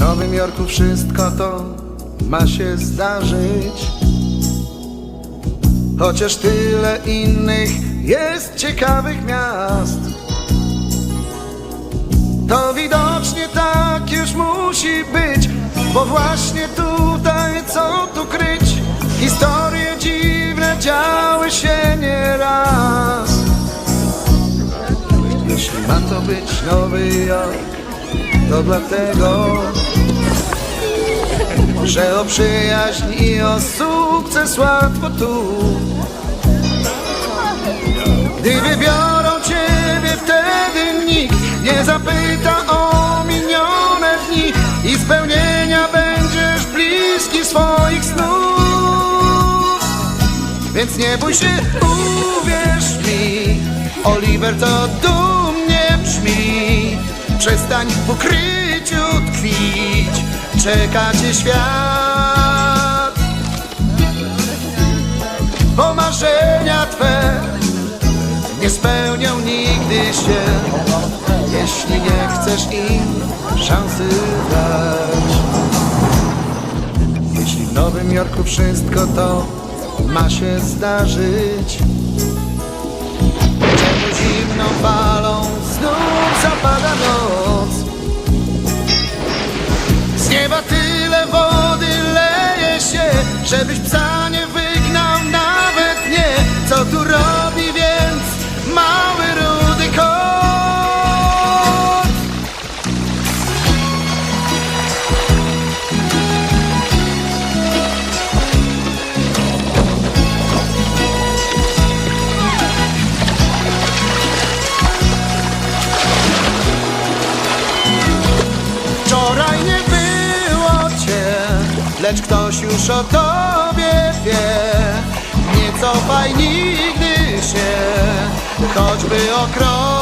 Nowym Jorku wszystko to ma się zdarzyć. Chociaż tyle innych jest ciekawych miast. To widocznie tak już musi być, bo właśnie tutaj co tu kryć? Historie dziwne działy się nieraz. Jeśli ma to być Nowy Jork, to dlatego, że o przyjaźń i o sukces łatwo tu. Gdy wybiorą ciebie, wtedy nikt nie zapyta o minione dni i spełnienia będziesz bliski swoich snów. Więc nie bój się, uwierz mi, Oliver to dumnie brzmi. Przestań w ukryciu tkwić, czeka cię świat. Bo marzenia twe nie spełnią nigdy się, jeśli nie chcesz im szansy dać. Jeśli w Nowym Jorku wszystko to ma się zdarzyć, czemu zimną Nieba tyle wody leje się, żebyś psa cię, lecz ktoś już o tobie wie. Nie cofaj nigdy się, choćby o.